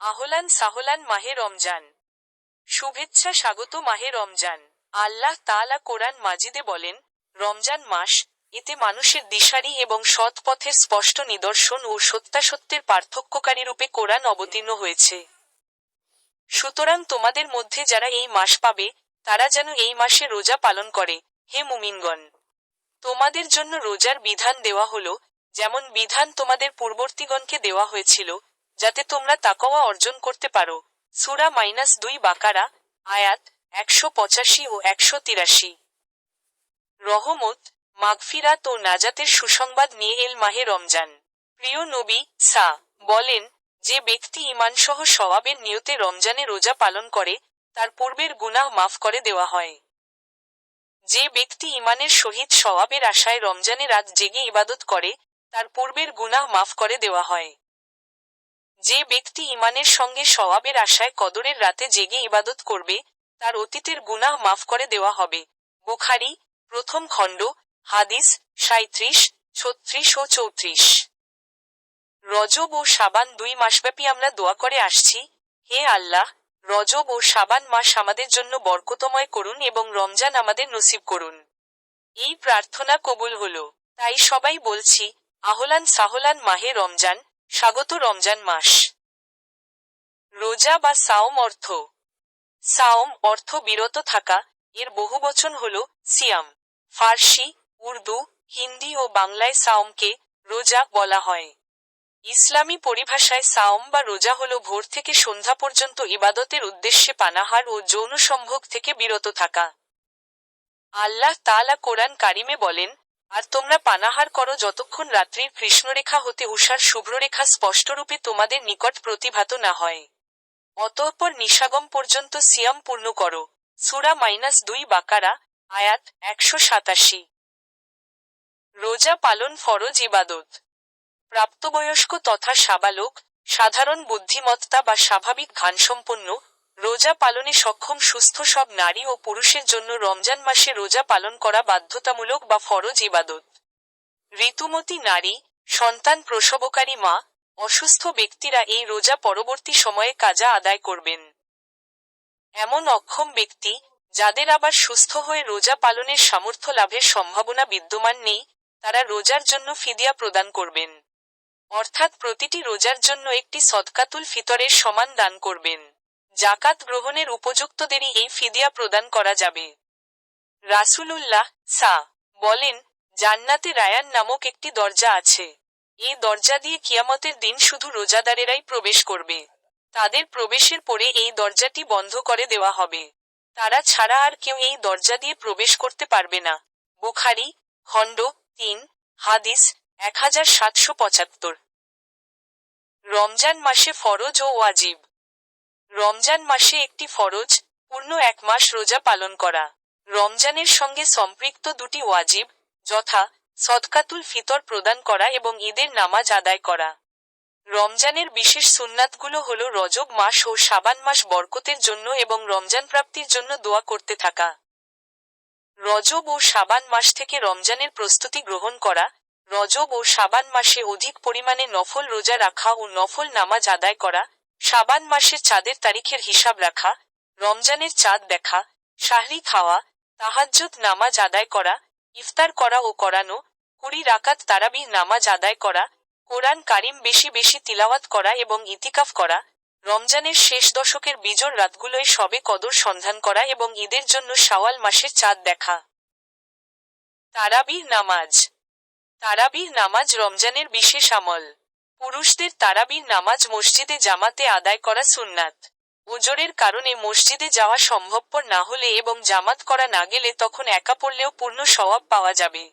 আহলান সাহলান মাহে রমজান। শুভেচ্ছা স্বাগত মাহে রমজান। আল্লাহ তাআলা কোরআন মাজিদে বলেন, রমজান মাস এতে মানুষের দিশারি এবং সৎ পথের স্পষ্ট নিদর্শন ও সত্যাসত্যের পার্থক্যকারী রূপে কোরআন অবতীর্ণ হয়েছে। সুতরাং তোমাদের মধ্যে যারা এই মাস পাবে, তারা যেন এই মাসে রোজা পালন করে, হে মুমিনগণ। তোমাদের জন্য রোজার বিধান দেওয়া হলো, যেমন বিধান তোমাদের পূর্ববর্তীগণকে দেওয়া হয়েছিল যাতে তোমরা তাকওয়া অর্জন করতে পারো। সুরা মাইনাস দুই বাকারা, আয়াত একশো পঁচাশি ও একশো তিরাশি। রহমত, মাগফিরাত ও নাজাতের সুসংবাদ নিয়ে এল মাহে রমজান। প্রিয় নবী, সা, বলেন, যে ব্যক্তি ইমানসহ সওয়াবের নিয়তে রমজানে রোজা পালন করে, তার পূর্বের গুনাহ মাফ করে দেওয়া হয়। যে ব্যক্তি ইমানের সহিত সওয়াবের আশায় রমজানে রাত জেগে ইবাদত করে, তার পূর্বের গুনাহ মাফ করে দেওয়া হয়। যে ব্যক্তি ইমানের সঙ্গে সওয়াবের আশায় কদরের রাতে জেগে ইবাদত করবে, তার অতীতের গুনাহ মাফ করে দেওয়া হবে। বুখারি, প্রথম খণ্ড, হাদিস সাঁত্রিশ ছত্রিশ ও চৌত্রিশ। রজব ও সাবান দুই মাসব্যাপী আমরা দোয়া করে আসছি। হে আল্লাহ, রজব ও সাবান মাস আমাদের জন্য বরকতময় করুন এবং রমজান আমাদের নসিব করুন। এই প্রার্থনা কবুল হল। তাই সবাই বলছি, আহলান সাহলান মাহে রমজান। স্বাগত রমজান মাস। রোজা বা সাওম অর্থ। সাওম অর্থ বিরত থাকা, এর বহুবচন হল সিয়াম। ফার্সি, উর্দু, হিন্দি ও বাংলায় সাওমকে রোজা বলা হয়। ইসলামী পরিভাষায় সাওম বা রোজা হল ভোর থেকে সন্ধ্যা পর্যন্ত ইবাদতের উদ্দেশ্যে পানাহার ও যৌন সম্ভোগ থেকে বিরত থাকা। আল্লাহ তাআলা কোরআন কারিমে বলেন আর তোমরা পানাহার করো যতক্ষণ রাত্রির কৃষ্ণরেখা হতে উষার শুভ্ররেখা স্পষ্টরূপে তোমাদের নিকট প্রতিভাত না হয়। অতঃপর নিশাগম পর্যন্ত সিয়াম পূর্ণ করো। সুরা মাইনাস দুই বাকারা, আয়াত একশো সাতাশি। রোজা পালন ফরজ ইবাদত। প্রাপ্তবয়স্ক তথা সাবালক, সাধারণ বুদ্ধিমত্তা বা স্বাভাবিক ঘানসম্পন্ন রোজা পালনে সক্ষম সুস্থ সব নারী ও পুরুষের জন্য রমজান মাসে রোজা পালন করা বাধ্যতামূলক বা ফরজ ইবাদত। ঋতুমতী নারী, সন্তান প্রসবকারী মা, অসুস্থ ব্যক্তিরা এই রোজা পরবর্তী সময়ে কাজা আদায় করবেন। এমন অক্ষম ব্যক্তি, যাদের আবার সুস্থ হয়ে রোজা পালনের সামর্থ্য লাভের সম্ভাবনা বিদ্যমান নেই, তারা রোজার জন্য ফিদিয়া প্রদান করবেন। অর্থাৎ প্রতিটি রোজার জন্য একটি সদকাতুল ফিতরের সমান দান করবেন। জাকাত গ্রহণের উপযুক্তদেরই এই ফিদিয়া প্রদান করা যাবে। রাসূলুল্লাহ সা বলেন, জান্নাতে রায়ান নামক একটি দরজা আছে। এই দরজা দিয়ে কিয়ামতের দিন শুধু রোজাদারেরাই প্রবেশ করবে। তাদের প্রবেশের পরে এই দরজাটি বন্ধ করে দেওয়া হবে। তারা ছাড়া আর কেউ এই দরজা দিয়ে প্রবেশ করতে পারবে না। বুখারি, খণ্ড তিন, হাদিস এক হাজার সাতশো পঁচাত্তর। রমজান মাসে ফরজ ও ওয়াজিব। রমজান মাসে একটি ফরজ, পূর্ণ এক মাস রোজা পালন করা। রমজানের সঙ্গে সম্পৃক্ত দুটি ওয়াজিব, যথা সদকাতুল ফিতর প্রদান করা এবং ঈদের নামাজ আদায় করা। রমজানের বিশেষ সুন্নাতগুলো হল রজব মাস ও সাবান মাস বরকতের জন্য এবং রমজান প্রাপ্তির জন্য দোয়া করতে থাকা। রজব ও সাবান মাস থেকে রমজানের প্রস্তুতি গ্রহণ করা। রজব ও সাবান মাসে অধিক পরিমাণে নফল রোজা রাখা ও নফল নামাজ আদায় করা। সাবান মাসের চাঁদের তারিখের হিসাব রাখা, রমজানের চাঁদ দেখা শাহরি খাওয়া তাহাজ্জুদ নামাজ আদায় করা, ইফতার করা ও করানো, কুড়ি রাকাত তারাবিহ নামাজ আদায় করা, কোরআন কারিম বেশি বেশি তিলাওয়াত করা এবং ইতিকাফ করা, রমজানের শেষ দশকের বিজোর রাতগুলোয় সবে কদর সন্ধান করা এবং ঈদের জন্য শাওয়াল মাসের চাঁদ দেখা। তারাবিহ নামাজ। তারাবিহ নামাজ রমজানের বিশেষ আমল। পুরুষদের তারাবির নামাজ মসজিদে জামাতে আদায় করা সুন্নাত। ওজরের কারণে মসজিদে যাওয়া সম্ভবপর না হলে এবং জামাত করা না গেলে তখন একা পড়লেও পূর্ণ সওয়াব পাওয়া যাবে।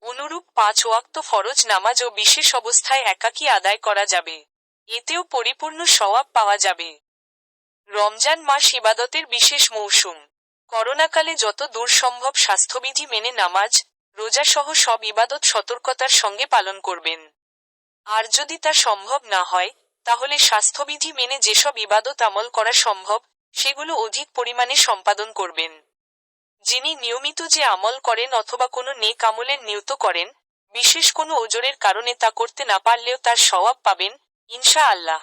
অনুরূপ পাঁচ ওয়াক্ত ফরজ নামাজও বিশেষ অবস্থায় একাকী আদায় করা যাবে। এতেও পরিপূর্ণ সওয়াব পাওয়া যাবে। রমজান মাস ইবাদতের বিশেষ মৌসুম। করোনাকালে যত দূর সম্ভব স্বাস্থ্যবিধি মেনে নামাজ, রোজাসহ সব ইবাদত সতর্কতার সঙ্গে পালন করবেন। আর যদি তা সম্ভব না হয়, তাহলে স্বাস্থ্যবিধি মেনে যেসব ইবাদত আমল করা সম্ভব, সেগুলো অধিক পরিমাণে সম্পাদন করবেন। যিনি নিয়মিত যে আমল করেন অথবা কোনো নেক আমলের নিয়ত করেন, বিশেষ কোনো ওজোরের কারণে তা করতে না পারলেও তার স্বভাব পাবেন ইনশা আল্লাহ